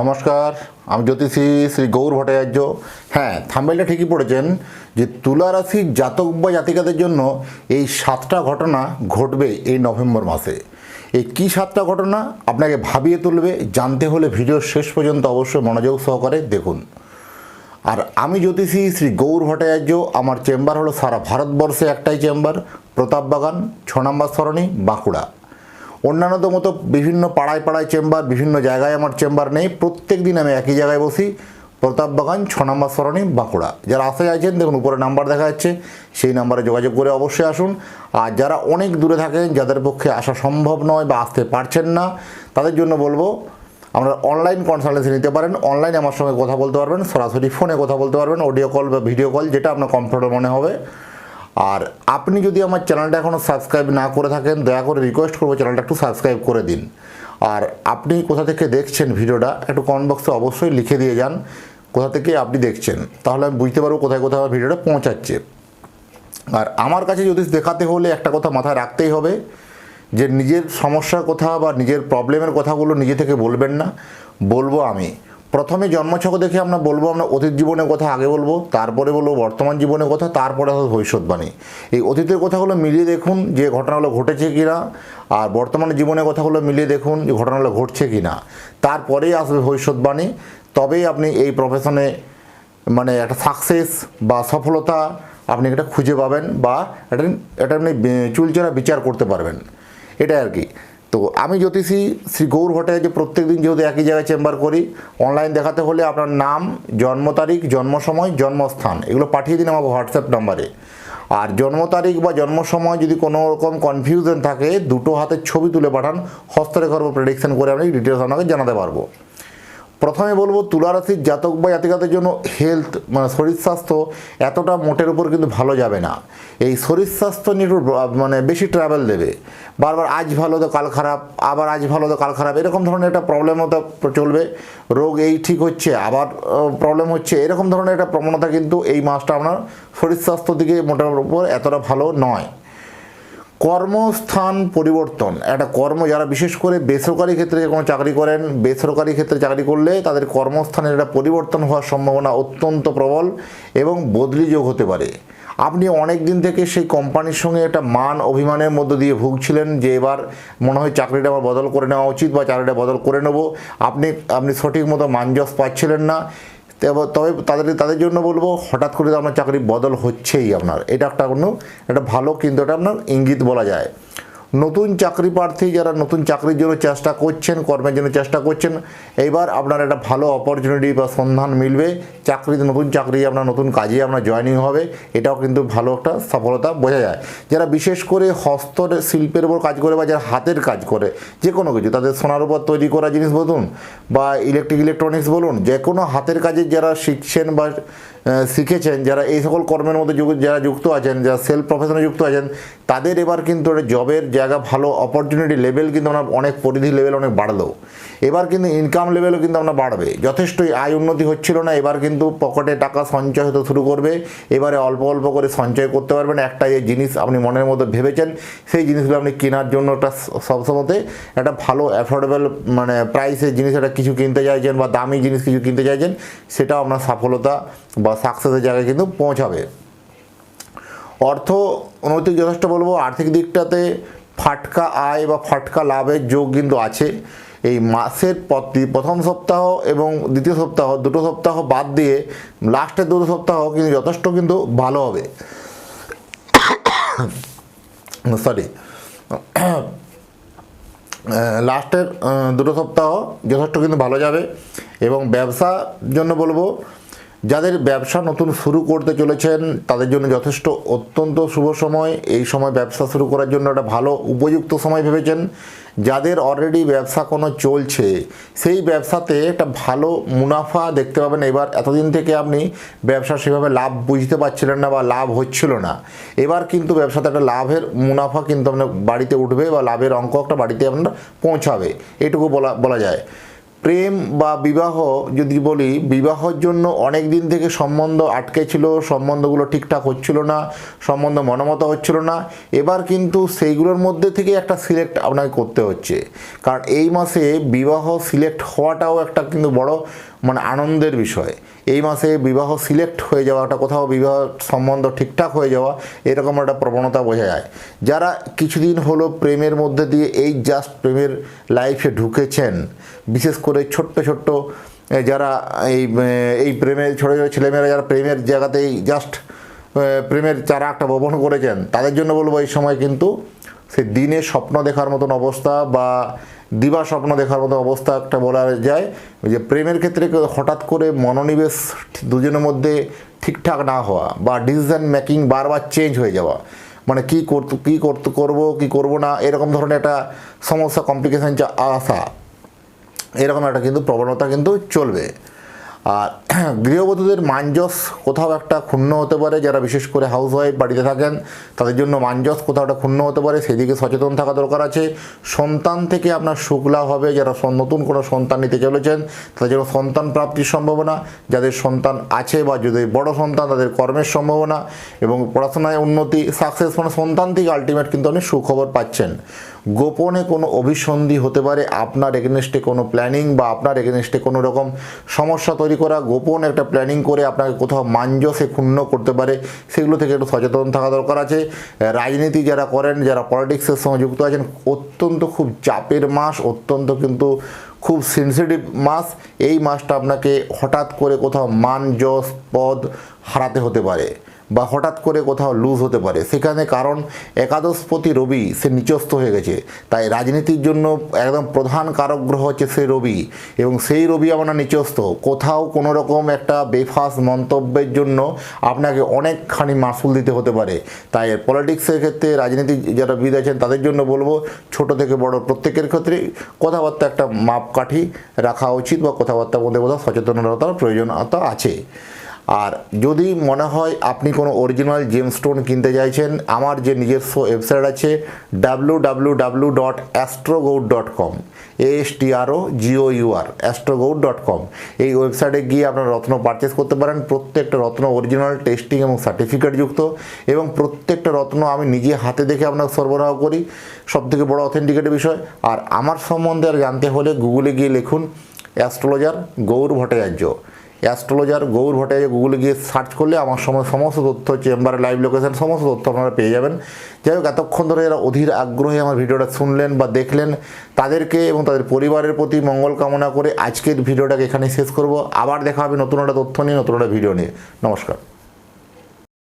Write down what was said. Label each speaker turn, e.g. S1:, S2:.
S1: নমস্কার, আমি জ্যোতিষী শ্রী গৌর ভট্টাচার্য। হ্যাঁ থাম্বেলটা ঠিকই পড়েছেন যে তুলা রাশির জাতক বা জাতিকাদের জন্য এই সাতটা ঘটনা ঘটবে এই নভেম্বর মাসে। এই কী সাতটা ঘটনা? আপনাকে ভাবিয়ে তুলবে, জানতে হলে ভিডিওর শেষ পর্যন্ত অবশ্যই মনোযোগ সহকারে দেখুন। আর আমি জ্যোতিষী শ্রী গৌর ভট্টাচার্য, আমার চেম্বার হলো সারা ভারতবর্ষে একটাই চেম্বার প্রতাপবাগান ছ নম্বর সরণি, বাঁকুড়া। অন্যান্যদের মতো বিভিন্ন পাড়ায় পাড়ায় চেম্বার, বিভিন্ন জায়গায় আমার চেম্বার নেই। প্রত্যেক দিন আমি একই জায়গায় বসি। প্রতাপবাগান ছ নম্বর সরণি, বাঁকুড়া। যারা আসতে চাইছেন, দেখুন, উপরে নাম্বার দেখা যাচ্ছে। সেই নাম্বারে যোগাযোগ করে অবশ্যই আসুন। আর যারা অনেক দূরে থাকেন, যাদের পক্ষে আসা সম্ভব নয় বা আসতে পারছেন না, তাদের জন্য বলব আমরা অনলাইন কনসালটেন্সি নিতে পারেন। অনলাইনে আমার সঙ্গে কথা বলতে পারবেন। সরাসরি ফোনে কথা বলতে পারবেন। অডিও কল বা ভিডিও কল যেটা আপনার কমফোর্টেবল মনে হবে। আর আপনি যদি আমার চ্যানেলটা এখনও সাবস্ক্রাইব না করে থাকেন, দয়া করে রিকোয়েস্ট করব চ্যানেলটা একটু সাবস্ক্রাইব করে দিন। আর আপনি কোথা থেকে দেখছেন ভিডিওটা, একটু কমেন্ট বক্সে অবশ্যই লিখে দিয়ে যান কোথা থেকে আপনি দেখছেন। তাহলে আমি বুঝতে পারব কোথায় কোথায় আমার ভিডিওটা পৌঁছাচ্ছে। আর আমার কাছে যদি দেখাতে হলে একটা কথা মাথায় রাখতেই হবে যে নিজের সমস্যার কথা বা নিজের প্রবলেমের কথাগুলো নিজে থেকে বলবেন না। বলব আমি। প্রথমে জন্মছক দেখে আমরা বলব, আমরা অতীত জীবনের কথা আগে বলব, তারপরে বলব বর্তমান জীবনের কথা, তারপরে হবে ভবিষ্যৎবাণী এই অতীতের কথাগুলো মিলিয়ে দেখুন যে ঘটনাগুলো ঘটেছে কিনা, আর বর্তমান জীবনের কথাগুলো মিলিয়ে দেখুন যে ঘটনাগুলো ঘটছে কিনা। তারপরেই আসবে ভবিষ্যৎবাণী তবেই আপনি এই প্রফেশনে মানে একটা সাকসেস বা সফলতা আপনি এটা খুঁজে পাবেন বা এটা এটা আপনি চুলচেরা বিচার করতে পারবেন। এটাই আর কি। তো আমি জ্যোতিষী, শ্রী গৌর ভট্টাচার্য প্রত্যেক দিন যেহেতু একই জায়গায় চেম্বার করি অনলাইন দেখাতে হলে আপনার নাম, জন্ম তারিখ, জন্ম সময়, জন্মস্থান, এগুলো পাঠিয়ে দিন আমাকে হোয়াটসঅ্যাপ নাম্বারে আর জন্ম তারিখ বা জন্ম সময় যদি কোনো রকম কনফিউশন থাকে, দুটো হাতের ছবি তুলে পাঠান, হস্তরেখর প্রেডিকশন করে আমি ডিটেলস আপনাকে জানাতে পারব। প্রথমে বলব তুলারাশির জাতক বা জাতিকাদের জন্য হেলথ মানে শরীর স্বাস্থ্য এতটা মোটের উপর কিন্তু ভালো যাবে না। এই শরীর স্বাস্থ্য নিয়ে একটু মানে বেশি ট্রাভেল দেবে। বারবার আজ ভালো তো কাল খারাপ, আবার আজ ভালো তো কাল খারাপ, এরকম ধরনের একটা প্রবলেম হতে চলবে। রোগ এই ঠিক হচ্ছে, আবার প্রবলেম হচ্ছে, এরকম ধরনের একটা প্রবণতা কিন্তু এই মাসটা আপনার শরীর স্বাস্থ্য দিকে মোটের উপর এতটা ভালো নয়। কর্মস্থান পরিবর্তন। একটা কর্ম যারা বিশেষ করে বেসরকারি ক্ষেত্রে কোনো চাকরি করেন, বেসরকারি ক্ষেত্রে চাকরি করলে তাদের কর্মস্থানের একটা পরিবর্তন হওয়ার সম্ভাবনা অত্যন্ত প্রবল এবং বদলি যোগ হতে পারে। আপনি অনেক দিন থেকে সেই কোম্পানির সঙ্গে একটা মান অভিমানের মধ্য দিয়ে ভুগছিলেন যে এবার মনে হয় চাকরিটা আমার বদল করে নেওয়া উচিত বা চাকরিটা বদল করে নেব। আপনি আপনি সঠিক মতো মানজস পাচ্ছিলেন না। তবে তাদের তাদের জন্য বলব, হঠাৎ করে আপনার চাকরি বদল হচ্ছেই আপনার। এটা একটা কোনো, একটা ভালো কিন্তু এটা আপনার ইঙ্গিত বলা যায়। নতুন চাকরি প্রার্থী যারা নতুন চাকরির জন্য চেষ্টা করছেন, কর্মের জন্য চেষ্টা করছেন, এইবার আপনার একটা ভালো অপরচুনিটি বা সন্ধান মিলবে। চাকরিতে নতুন চাকরি আপনার, নতুন কাজে আপনার জয়েনিং হবে। এটাও কিন্তু ভালো একটা সফলতা বোঝা যায়। যারা বিশেষ করে হস্ত শিল্পের উপর কাজ করে বা যারা হাতের কাজ করে, যে কোনো কিছু, তাদের সোনার উপর তৈরি করা জিনিস বলুন, বা ইলেকট্রিক ইলেকট্রনিক্স বলুন, যে কোনো হাতের কাজে যারা শিখছেন বা শিখেছেন, যারা এই সকল কর্মের মধ্যে যারা যুক্ত আছেন, যারা সেলফ প্রফেশনে যুক্ত আছেন, তাদের এবার কিন্তু একটা জবের জায়গা, ভালো অপরচুনিটি লেভেল কিন্তু আমরা অনেক পরিধি লেভেল অনেক বাড়লো। এবার কিন্তু ইনকাম লেভেলও কিন্তু আমরা বাড়বে। যথেষ্টই আয় উন্নতি হচ্ছিল না, এবার কিন্তু পকেটে টাকা সঞ্চয় হতে শুরু করবে। এবারে অল্প অল্প করে সঞ্চয় করতে পারবেন। একটা যে জিনিস আপনি মনের মধ্যে ভেবেছেন, সেই জিনিসগুলো আপনি কেনার জন্য একটা সবসময়তে একটা ভালো অ্যাফোর্ডেবল মানে প্রাইসের জিনিস, একটা কিছু কিনতে চাইছেন বা দামি জিনিস কিছু কিনতে চাইছেন, সেটাও আপনার সফলতা বা সাকসেসের জায়গায় কিন্তু পৌঁছাবে। অর্থ অনৈতিক যথেষ্ট বলব, আর্থিক দিকটাতে ফাটকা আয় বা ফাটকা লাভের যোগ কিন্তু আছে। এই মাসের প্রথম সপ্তাহ এবং দ্বিতীয় সপ্তাহ, দুটো সপ্তাহ বাদ দিয়ে লাস্টের দুটো সপ্তাহ কিন্তু যথেষ্ট কিন্তু ভালো হবে। সরি। লাস্টের দুটো সপ্তাহ যথেষ্ট কিন্তু ভালো যাবে এবং ব্যবসার জন্য বলব যাদের ব্যবসা নতুন শুরু করতে চলেছেন, তাদের জন্য যথেষ্ট অত্যন্ত শুভ সময়। এই সময় ব্যবসা শুরু করার জন্য একটা ভালো উপযুক্ত সময় ভেবেছেন। যাদের অলরেডি ব্যবসা কোনো চলছে, সেই ব্যবসাতে একটা ভালো মুনাফা দেখতে পাবেন। এবার এতদিন থেকে আপনি ব্যবসা সেভাবে লাভ বুঝতে পারছিলেন না বা লাভ হচ্ছিল না। এবার কিন্তু ব্যবসাতে একটা লাভের মুনাফা কিন্তু আপনার বাড়িতে উঠবে বা লাভের অঙ্ক একটা বাড়িতে আপনার পৌঁছাবে। এটুকু বলা বলা যায়। প্রেম বা বিবাহ যদি বলি, বিবাহর জন্য অনেক দিন থেকে সম্বন্ধ আটকে ছিল সম্বন্ধগুলো ঠিকঠাক হচ্ছিল না, সম্বন্ধ মনমত হচ্ছিল না। এবার কিন্তু সেইগুলোর মধ্যে থেকে একটা সিলেক্ট আপনাকে করতে হচ্ছে। কারণ এই মাসে বিবাহ সিলেক্ট হওয়াটাও একটা কিন্তু বড় মানে আনন্দের বিষয়। এই মাসে বিবাহ সিলেক্ট হয়ে যাওয়াটা, কোথাও বিবাহ সম্বন্ধ ঠিকঠাক হয়ে যাওয়া, এরকম একটা প্রবণতা বোঝা যায়। যারা কিছুদিন হলো প্রেমের মধ্যে দিয়ে এই জাস্ট প্রেমের লাইফে ঢুকেছেন, বিশেষ করে ছোট্ট ছোট্ট যারা এই এই প্রেমের ছোটো ছোটো ছেলেমেয়েরা যারা প্রেমের জায়গাতেই জাস্ট প্রেমের চারা একটা বপন করেছেন, তাদের জন্য বলব এই সময় কিন্তু সে দিনে স্বপ্ন দেখার মতন অবস্থা বা দিবা স্বপ্ন দেখার মতো অবস্থা একটা বলা যায় যে প্রেমের ক্ষেত্রে হঠাৎ করে মনোনিবেশ দুজনের মধ্যে ঠিকঠাক না হওয়া বা ডিসিশন মেকিং বারবার চেঞ্জ হয়ে যাওয়া। মানে কী করতে কী করতে, করব, কী করব না, এরকম ধরনের একটা সমস্যা কমপ্লিকেশান আসা এরকম একটা কিন্তু প্রবণতা কিন্তু চলবে। আর গৃহবধূদের মাঞ্জস কোথাও একটা ক্ষুণ্ণ হতে পারে, যারা বিশেষ করে হাউস ওয়াইফ বাড়িতে থাকেন, তাদের জন্য মাঞ্জস কোথাও একটা ক্ষুণ্ণ হতে পারে, সেদিকে সচেতন থাকা দরকার আছে। সন্তান থেকে আপনার লাভ হবে, যারা নতুন কোনো সন্তান নিতে চলেছেন, তাদের জন্য সন্তান প্রাপ্তির সম্ভাবনা, যাদের সন্তান আছে বা যদি বড় সন্তান, তাদের কর্মের সম্ভাবনা এবং পড়াশোনায় উন্নতি সাকসেস মানে সন্তান থেকে আলটিমেট কিন্তু আপনি সুখবর পাচ্ছেন। গোপনে কোনো অভিসন্ধি হতে পারে, আপনার এগেনস্টে কোনো প্ল্যানিং বা আপনার এগেনস্টে কোনো রকম সমস্যা তৈরি করা, গোপন একটা প্ল্যানিং করে আপনাকে কোথাও মাঞ্জসে ক্ষুণ্ণ করতে পারে, সেগুলো থেকে একটু সচেতন থাকা দরকার আছে। রাজনীতি যারা করেন, যারা পলিটিক্সের সঙ্গে যুক্ত আছেন, অত্যন্ত খুব চাপের মাস, অত্যন্ত কিন্তু খুব সেন্সিটিভ মাস। এই মাসটা আপনাকে হঠাৎ করে কোথাও মান যশ পদ হারাতে হতে পারে। বা হঠাৎ করে কোথাও লুজ হতে পারে। সেখানে কারণ একাদশপতি রবি, সে নিচস্থ হয়ে গেছে। তাই রাজনীতির জন্য একদম প্রধান কারক গ্রহ হচ্ছে সেই রবি এবং সেই রবি আমরা নিচস্থ। কোথাও কোনো রকম একটা বেফাস মন্তব্যের জন্য আপনাকে অনেকখানি মাসুল দিতে হতে পারে। তাই পলিটিক্সের ক্ষেত্রে রাজনীতি যারা বিদ আছেন, তাদের জন্য বলব ছোট থেকে বড় প্রত্যেকের ক্ষেত্রে কথাবার্তা একটা মাপকাঠি রাখা উচিত বা কথাবার্তার মধ্যে কোথাও সচেতনতার প্রয়োজনীয়তা আছে আর যদি মনে হয় আপনি কোনো অরিজিনাল জেমস্টোন কিনতে চাইছেন, আমার যে নিজস্ব ওয়েবসাইট আছে W W W dot Astrogour dot com S T R O G O U R Astrogour dot com এই ওয়েবসাইটে গিয়ে আপনারা রত্ন পারচেস করতে পারেন। প্রত্যেকটা রত্ন অরিজিনাল টেস্টিং এবং সার্টিফিকেট যুক্ত এবং প্রত্যেকটা রত্ন আমি নিজে হাতে দেখে আপনাকে সরবরাহ করি। সবথেকে বড় অথেন্টিকেটের বিষয়। আর আমার সম্বন্ধে আর জানতে হলে গুগলে গিয়ে লিখুন অ্যাস্ট্রোলজার গৌর ভট্টাচার্য। অ্যাস্ট্রোলজার গৌর ভট্টাচার্য গুগলে গিয়ে সার্চ করলে আমার সময় সমস্ত তথ্য চেম্বারের লাইভ লোকেশন সমস্ত তথ্য আপনারা পেয়ে যাবেন। যাই হোক, এতক্ষণ ধরে যারা অধীর আগ্রহে আমার ভিডিওটা শুনলেন বা দেখলেন, তাদেরকে এবং তাদের পরিবারের প্রতি মঙ্গল কামনা করে আজকের ভিডিওটাকে এখানে শেষ করব। আবার দেখা হবে নতুন একটা তথ্য নিয়ে, নতুন একটা ভিডিও নিয়ে। নমস্কার।